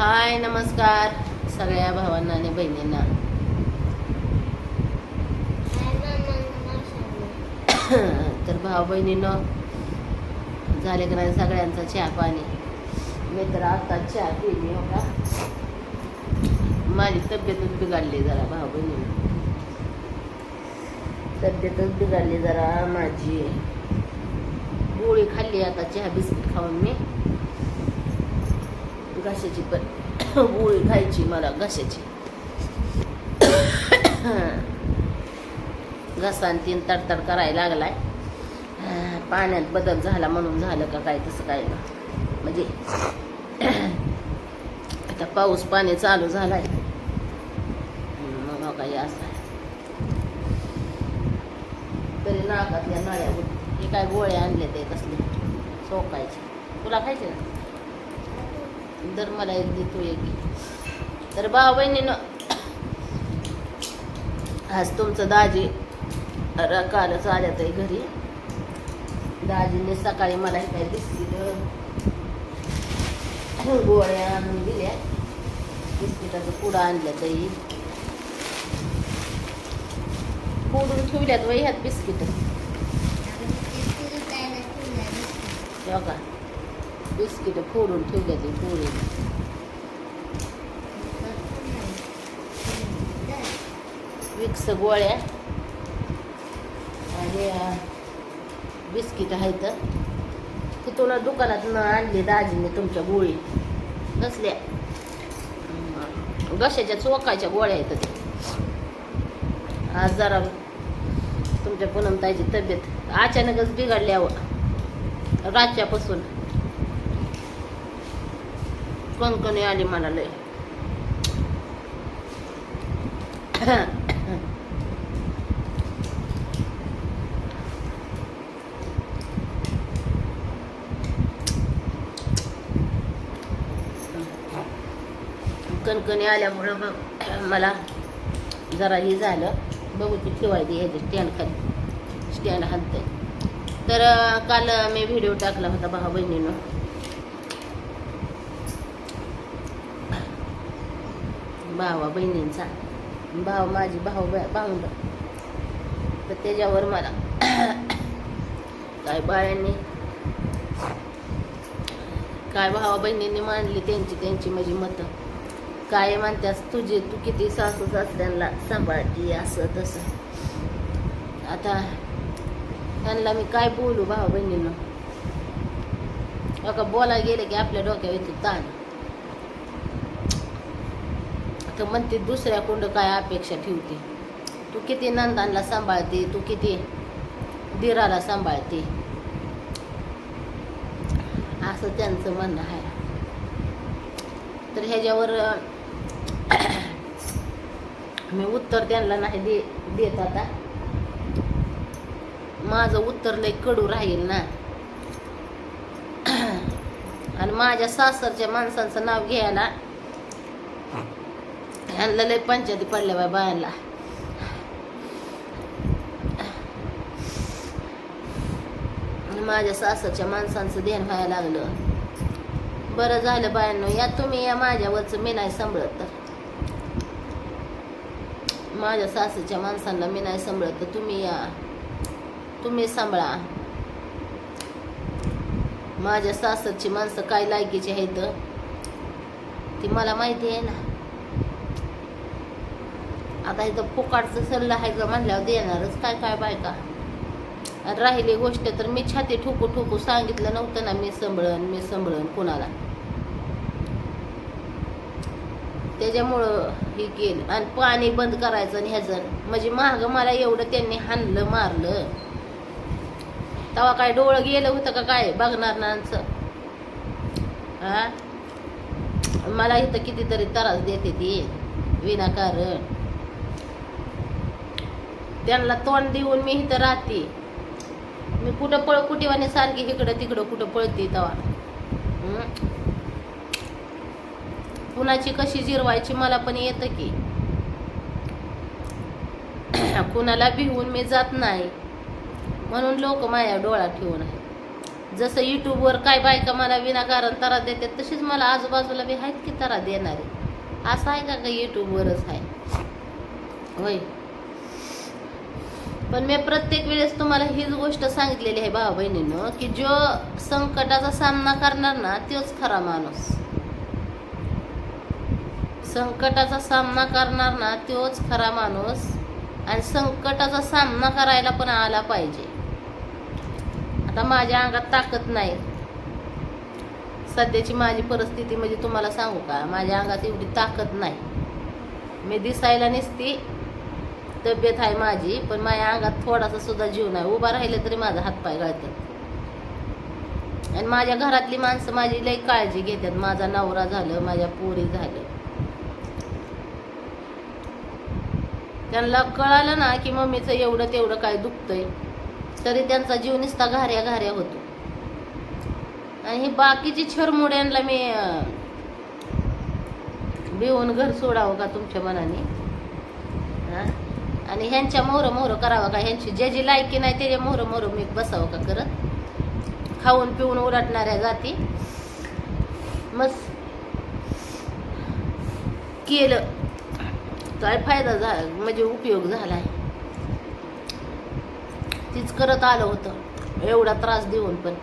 हाय नमस्कार सगळ्या भावांना आणि बहिणींना. तर भाऊ बहिणीनं झाले का नाही सगळ्यांचा चहा पाणी? मी तर आता चहा पिली हो का? माझी तब्येतच बिघडली जरा भाऊ बहिणी तब्येतच बिघडली जरा माझी. गोळी खाल्ली आता चहा बिस्किट खाऊन मी. घशाची पण गोळी खायची मला घशाची घसा आणि तीन तडतड करायला लागलाय पाण्यात बदल झाला म्हणून झालं का काय तसं काय ना म्हणजे आता पाऊस पाणी चालू झालाय मग काही असं आहे. तरी नाकातल्या नळ्या हे काय गोळे आणले ते कसले सोकायचे तुला खायचे ना दर मला एक देतो एक तर भाऊ बहिणीनं आज तुमचं दाजी कालच आल्या ताई घरी. दाजीने सकाळी मला हे काय बिस्किट गोळ्या आणून दिल्या. बिस्किटाचं पुडं आणलं ताई. फोडून ठेवल्यात वय ह्यात बिस्किट. तेव्हा का? बिस्किट फोडून ठेवल्या ते पोळी. विक्स गोळ्या आणि बिस्किट आहेत. तिथून दुकानात न आणली दाजीने तुमच्या गोळी. नसल्या घशाच्या चोकाच्या गोळ्या आहेत ते आज जरा तुमच्या पुनमताईची तब्येत अचानकच बिघडल्यावर रातच्यापासून. कणकणी आली मला लय. कणकणी आल्यामुळं मग मला जरा हे झालं. बघू ती ठेवायची ह्याची स्टँड खाली. स्टँड हात तर काल मी व्हिडिओ टाकला होता भाऊ बहिणीनं. भावा बहिणींचा. भाव माझी भाऊ भाऊंड. तर त्याच्यावर मला काय बाळ्यांनी काय भावा बहिणींनी मांडली त्यांची त्यांची माझी मतं. काय म्हणत्यास तुझे तू किती सासू सासऱ्यांना सांभाळती असं तसं. आता त्यांना मी काय बोलू भावा बहिणीनं? का बोलायला गेले की आपल्या डोक्यावर येतो ताण. तर म्हणते दुसऱ्या कोंड काय अपेक्षा ठेवते? तू किती नंदांना सांभाळते? तू किती दिराला सांभाळते? असं त्यांचं म्हणणं आहे. तर ह्याच्यावर मी उत्तर त्यांना नाही दे देत आता. माझं उत्तर लय कडू राहील ना. आणि माझ्या सासरच्या माणसांचं नाव घ्यायला ह्यांना लय पंचायती पडल्या बाय बायांना माझ्या सासरच्या माणसांचं ध्यान व्हायला लागलं बरं झालं बायांनो या तुम्ही या माझ्यावरचं मी नाही सांभाळत तर माझ्या सासरच्या माणसांना मी नाही सांभाळत तर तुम्ही या तुम्ही सांभाळा माझ्या सासरची माणसं काय लायकीची आहेत ती मला माहिती आहे ना आता इथं पोकाडचं सल्ला आहे का म्हणल्यावर देणारच काय काय बायका. आणि राहिली गोष्ट तर मी छाती ठोकू ठोकू सांगितलं नव्हतं ना मी संभळण मी संभळण कोणाला. त्याच्यामुळं हे केलं आणि पाणी बंद करायचं आणि ह्याचं. म्हणजे माग मला एवढं त्यांनी हाणलं मारलं. तेव्हा काय डोळं गेलं होतं का काय? बघणार नांचं हा मला इथं कितीतरी त्रास देते ती. विनाकारण. त्यांना तोंड देऊन मी इथं राहते. मी कुठं पळ कुठेवाने सारखी इकडं तिकडं कुठं पळते तेव्हा. कुणाची कशी जिरवायची मला पण येतं की. कुणाला भिवून मी जात नाही. म्हणून लोक माझ्या डोळा ठेवून आहे जसं युट्यूबवर काय बायका मला विनाकारण तरा देतात तशीच मला आजूबाजूला बी आहेत की तरा देणारे. असं आहे का का युट्यूबवरच आहे? होय. पण मी प्रत्येक वेळेस तुम्हाला हीच गोष्ट सांगितलेली आहे भावा बहिणीनं की जो संकटाचा सामना करणार ना तोच खरा माणूस. संकटाचा सामना करणार ना तोच खरा माणूस आणि संकटाचा सामना करायला पण आला पाहिजे. आता माझ्या अंगात ताकद नाही. सध्याची माझी परिस्थिती म्हणजे तुम्हाला सांगू का? माझ्या अंगात एवढी ताकद नाही. मी दिसायला नसती तब्येत आहे माझी पण माझ्या अंगात थोडासा सुद्धा जीव नाही. उभा राहिलं तरी माझा हातपाय गळतात. आणि माझ्या घरातली माणसं माझी लई काळजी घेतात. माझा नवरा झालं माझ्या पोरी झालं. त्यांना कळालं ना की मम्मीचं एवढं तेवढं काय दुखतंय तरी त्यांचा जीव निसता घाऱ्या घाऱ्या होतो. आणि हे बाकीची छरमुड्यांना मी भिवून घर सोडावं का तुमच्या मनाने? आणि ह्यांच्या मोहर मोहर करावं का? ह्यांची ज्याची लायकी नाही त्याच्या मोहर मोहर मी बसावं का करत? खाऊन पिऊन उलटणाऱ्या जाती. मस्त केलं. काय फायदा झाला म्हणजे उपयोग झालाय. तीच करत आलं होतं. एवढा त्रास देऊन पण.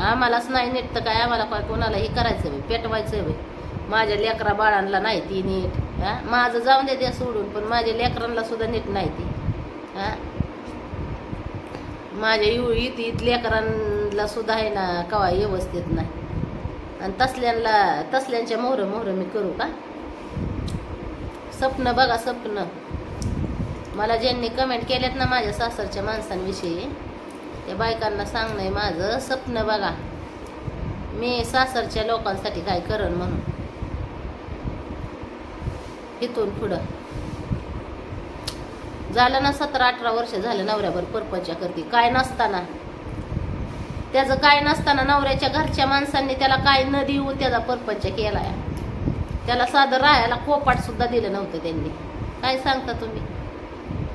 आम्हालाच नाही नीट तर काय आम्हाला काय कोणालाही करायचं बे पेटवायचं बे. माझ्या लेकरा बाळांना नाही ती नीट. हा? माझं जाऊन दे त्या सोडून पण माझ्या लेकरांना सुद्धा नीट नाही ती हा? माझ्या यु इथ इत लेकरांना सुद्धा आहे ना कवा व्यवस्थित नाही. आणि तसल्यांना तसल्यांच्या मोहर मोहर मी करू का? स्वप्न बघा स्वप्न मला ज्यांनी कमेंट केल्यात ना माझ्या सासरच्या माणसांविषयी त्या बायकांना सांगणं आहे माझं स्वप्न बघा. मी सासरच्या लोकांसाठी काय करण म्हणून. इथून पुढं. झालं ना सतरा अठरा वर्ष झालं नवऱ्यावर परपंच करते. काय नसताना. त्याचं काय नसताना नवऱ्याच्या घरच्या माणसांनी त्याला काय न देऊ त्याचा परपंच केलाय. त्याला साधं राहायला कोपाट सुद्धा दिलं नव्हतं त्यांनी. काय सांगता तुम्ही?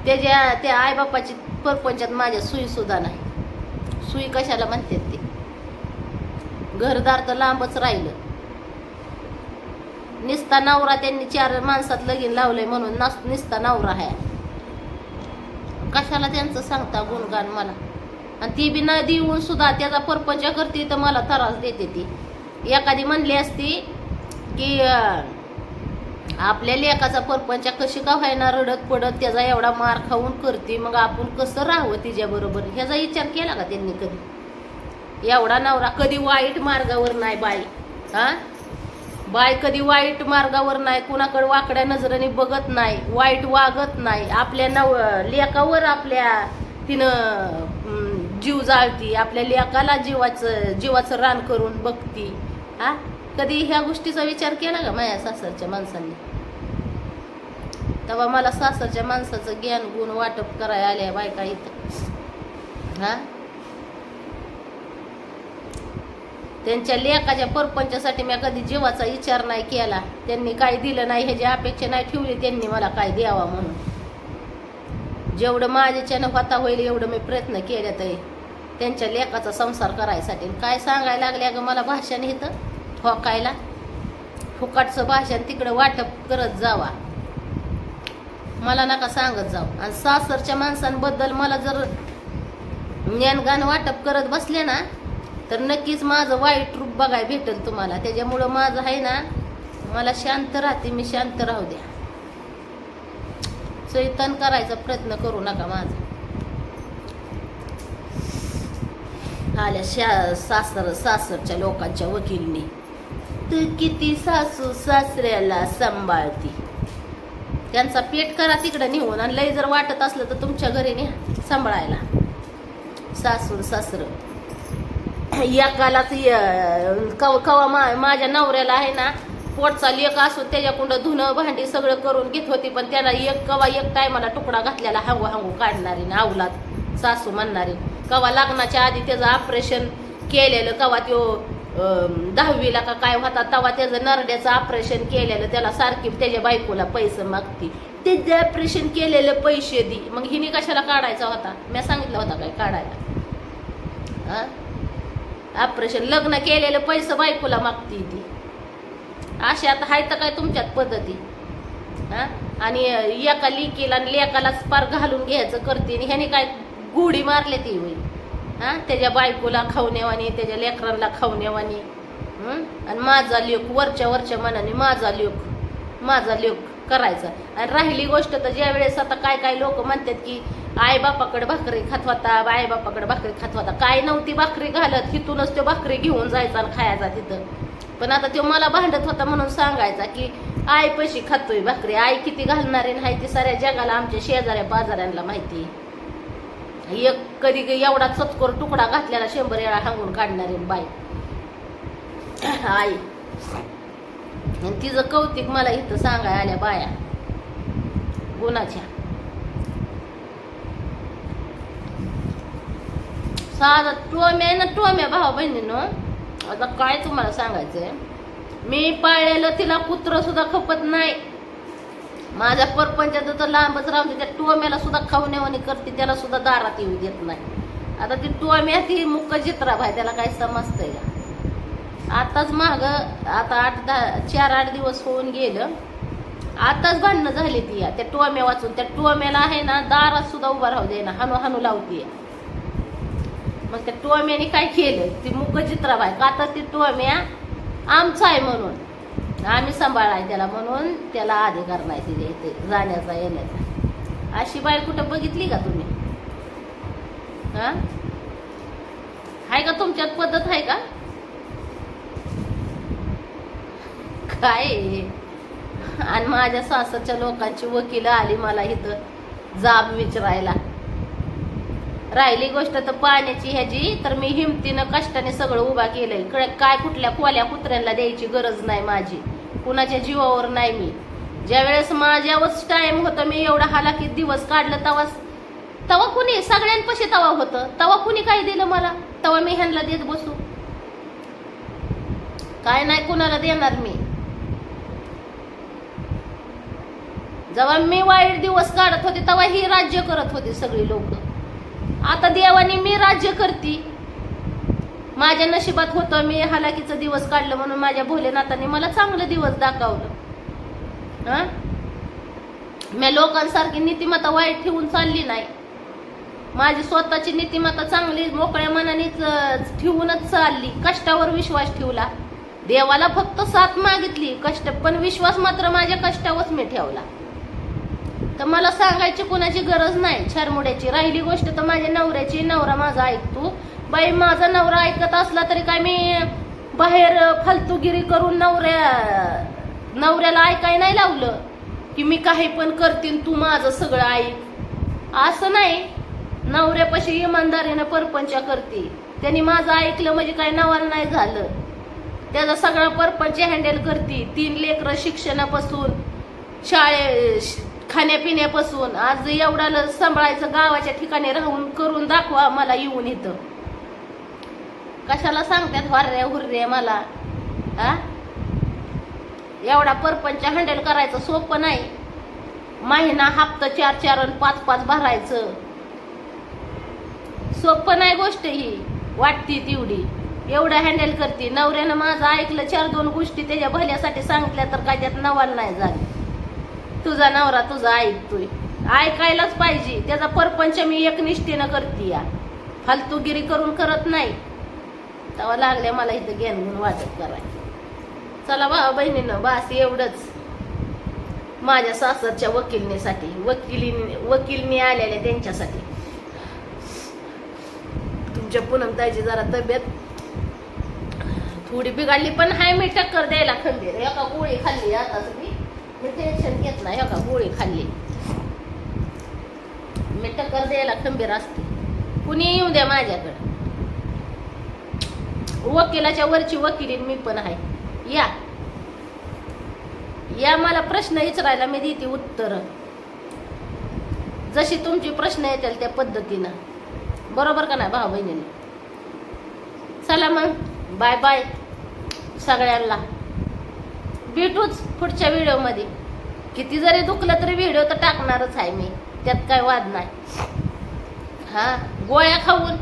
त्याच्या त्या आईबापाची परपंचात माझ्या सुई सुद्धा नाही. सुई कशाला म्हणतात ते? घरदार तर लांबच राहिलं. निस्ता नवरा त्यांनी चार माणसात लगीन लावलंय म्हणून नस निस्ता नवरा आहे. कशाला त्यांचं सांगता गुणगान मला? आणि ती बी न देऊन सुद्धा त्याचा परपंच करते तर मला त्रास देते ती. एखादी म्हणली असती की आपल्या लेखाचा परपंच कशी का व्हायना रडत पडत त्याचा एवढा मार खाऊन करते मग आपण कसं राहावं तिच्याबरोबर? ह्याचा विचार केला का त्यांनी कधी? एवढा नवरा कधी वाईट मार्गावर नाही बाई. हा? बाय कधी वाईट मार्गावर नाही कुणाकडे वाकड्या नजरेने बघत नाही वाईट वागत नाही. आपल्या नव लेकावर आपल्या तिनं जीव जाळती आपल्या लेकाला जीवाचं जीवाचं रान करून बघती. हा? कधी ह्या गोष्टीचा विचार केला का माझ्या सासरच्या माणसांनी? तेव्हा मला सासरच्या माणसाचं ज्ञान गुण वाटप करायला आल्या बायका इथं. हा? त्यांच्या लेखाच्या परपंचासाठी मी कधी जीवाचा विचार नाही केला. त्यांनी काय दिलं नाही ह्याची अपेक्षा नाही ठेवली त्यांनी मला काय द्यावा म्हणून. जेवढं माझ्याच्यानं होता होईल एवढं मी प्रयत्न केले ते त्यांच्या लेखाचा संसार करायसाठी. काय सांगायला लागल्या ग मला भाषण इथं. ठोकायला. फुकाटचं भाषण तिकडं वाटप करत जावा. मला नका सांगत जाऊ. आणि सासरच्या माणसांबद्दल मला जर ज्ञानगान वाटप करत बसले ना तर नक्कीच माझं वाईट रूप बघाय भेटेल तुम्हाला. त्याच्यामुळं माझं आहे ना मला शांत राहते मी शांत राहू द्या. चैतन करायचा प्रयत्न करू नका माझा. आल्या शा सासर सासरच्या लोकांच्या वकीलनी. तू किती सासू सासऱ्याला सांभाळती. त्यांचा पेट करा तिकडं निघून आणि लय जर वाटत असलं तर तुमच्या घरी न्या सांभाळायला. सासूर सासरं. एकालाच य- कव कवा मा माझ्या नवऱ्याला आहे ना पोटचा लेख असो त्याच्याकडं धुणं भांडी सगळं करून घेत होती पण त्याला एक कवा एक टायमाला तुकडा घातलेला हांगू हांगू काढणारी ना आवलात सासू म्हणणारी. कवा लग्नाच्या आधी त्याचं ऑपरेशन केलेलं कवा त्यो दहावीला का काय होता तेव्हा त्याचं नरड्याचं ऑपरेशन केलेलं त्याला सारखी त्याच्या बायकोला पैसे मागती. ते ऑपरेशन केलेले पैसे दी. मग हिने कशाला काढायचा होता? मी सांगितलं होता काय काढायला. हा? ऑपरेशन लग्न केलेलं पैसे बायकोला मागती ती. अशा आता हाय तर काय तुमच्यात पद्धती? हा? आणि एका लिकीला आणि लेकालाच पार घालून घ्यायचं करते आणि ह्याने काय गुढी मारले ती होई हा? त्याच्या बायकोला खावण्यावानी त्याच्या लेकरांना खावण्यावानी हं? आणि माझा लेख वरच्या वरच्या मनाने माझा लेख माझा लेख करायचं. आणि राहिली गोष्ट तर ज्या वेळेस आता काय काय लोक म्हणतात की आई बापाकडे भाकरी खात होता आई बापाकडे भाकरी खात होता. काय नव्हती भाकरी घालत तिथूनच तो भाकरी घेऊन जायचा आणि खायचा तिथं. पण आता तो मला भांडत होता म्हणून सांगायचा की आई पैसे खातोय भाकरी? आई किती घालणारे नाही ती साऱ्या जगाला आमच्या शेजाऱ्या बाजाऱ्यांना माहिती एक कधी एवढा चतकोर तुकडा घातलेला शंभर वेळा हांगून काढणारे बाई. आई. आणि तिचं कौतिक मला इथं सांगाय आल्या बाया. गुणाच्या. साधा टोम्या आहे ना टोम्या भावा बहिणीनं. आता काय तुम्हाला सांगायचंय? मी पाळलेलं तिला कुत्र सुद्धा खपत नाही. माझ्या परपंचात तर लांबच राहून त्या टोम्याला सुद्धा खावण्यावानी करते त्याला सुद्धा दारात येऊ देत नाही. आता ती टोम्या ती मुक्क जित्रा भाई त्याला काय समजतंय का? आताच माग आता आठ दहा चार आठ दिवस होऊन गेलं. आताच भांडणं झाली ती या. त्या टोम्या वाचून. त्या टोम्याला आहे ना दारात सुद्धा उभा राहू दे ना हानू हानू लावतीये. मग त्या टोम्याने काय केलं? ती मुक चित्राबाई का तर ती टोम्या आमचा आहे म्हणून. आम्ही सांभाळाय त्याला म्हणून त्याला अधिकार नाही तिथे इथे जाण्याचा येण्याचा. अशी बाई कुठं बघितली का तुम्ही? हा? आहे का तुमच्यात पद्धत आहे का? काय? आणि माझ्या सासरच्या लोकांची वकील आली मला इथं जाब विचारायला. राहिली गोष्ट तर पाण्याची ह्याची तर मी हिमतीनं कष्टाने सगळं उभा केलंय. काय कुठल्या कोल्या कुत्र्यांना द्यायची गरज नाही माझी. कुणाच्या जीवावर नाही मी. ज्या वेळेस माझ्यावरच टाइम होतं मी एवढा हालाकीत दिवस काढलं तवा तवा कुणी सगळ्यांपाशी तवा होतं. तवा कुणी काय दिलं मला? तवा मी ह्यांना देत बसू. काय नाही कुणाला देणार मी? जेव्हा मी वाईट दिवस काढत होते तेव्हा ही राज्य करत होती सगळी लोक. आता देवाने मी राज्य करती. माझ्या नशिबात होतं मी हालाकीचं दिवस काढलं म्हणून माझ्या भोलेनाथाने मला चांगलं दिवस दाखवलं. हा? मी लोकांसारखी नीतिमत्ता वाईट ठेवून चालली नाही. माझी स्वतःची नीतिमत्ता चांगली मोकळ्या मनानेच ठेवूनच चालली. कष्टावर विश्वास ठेवला. देवाला फक्त साथ मागितली. कष्ट पण विश्वास मात्र माझ्या कष्टावरच मी ठेवला. तर मला सांगायची कोणाची गरज नाही छरमुड्याची. राहिली गोष्ट तर माझ्या नवऱ्याची. नवरा माझा ऐकतो बाई माझा नवरा ऐकत असला तरी काय मी बाहेर फालतूगिरी करून नवऱ्या नवऱ्याला ऐकाय नाही लावलं? की मी काही पण करतीन तू माझं सगळं ऐक. असं नाही. नवऱ्यापाशी इमानदारीनं परपंच करते. त्यांनी माझं ऐकलं म्हणजे काय नवाल नाही झालं. त्याचा सगळा परपंच हँडल करते. तीन लेकरं शिक्षणापासून शाळे श- खाण्यापिण्यापासून आज एवढा ल- सांभाळायचं गावाच्या ठिकाणी राहून करून दाखवा मला येऊन इथं. कशाला सांगतात हर्रे हुर्रे मला? हा एवढा परपंच हँडल करायचं सोपं नाही. महिना हप्ता चार चार आणि पाच पाच भरायचं. सोपं नाही गोष्ट ही वाटती तेवढी. एवढं हँडल करते. नवऱ्यानं माझं ऐकलं चार दोन गोष्टी त्याच्या भल्यासाठी सांगितल्या तर काय त्यात नवाल नाही झाली. तुझा नवरा तुझा ऐकतोय ऐकायलाच पाहिजे. त्याचा परपंच मी एकनिष्ठेनं करते या. फालतूगिरी करून करत नाही. तेव्हा लागल्या मला इथं घेण घेऊन वाटत करायचं चला बा बहिणीनं बास एवढंच. माझ्या सासरच्या वकिलनेसाठी वकिलीने वकिलनी आलेल्या त्यांच्यासाठी. तुमच्या पुनमताईची जरा तब्येत थोडी बिघडली पण हाय मी टक्कर द्यायला खंबीर. एका गोळी खाल्ली आता तुम्ही मी. टेन्शन घेत नाही का गोळी खाल्ली. मी टक्कर द्यायला खंबीर असते. कुणी येऊ द्या माझ्याकडे? वकिलाच्या वरची वकिली मी पण आहे. या. या मला प्रश्न विचारायला मी देते उत्तर. जशी तुमची प्रश्न येतील त्या पद्धतीनं. बरोबर का नाही भाऊ बहिणीने चला मग. बाय बाय सगळ्यांना. भेटूच पुढच्या व्हिडिओमध्ये. किती जरी दुखलं तरी व्हिडिओ तर टाकणारच आहे मी. त्यात काय वाद नाही. हा गोळ्या खाऊन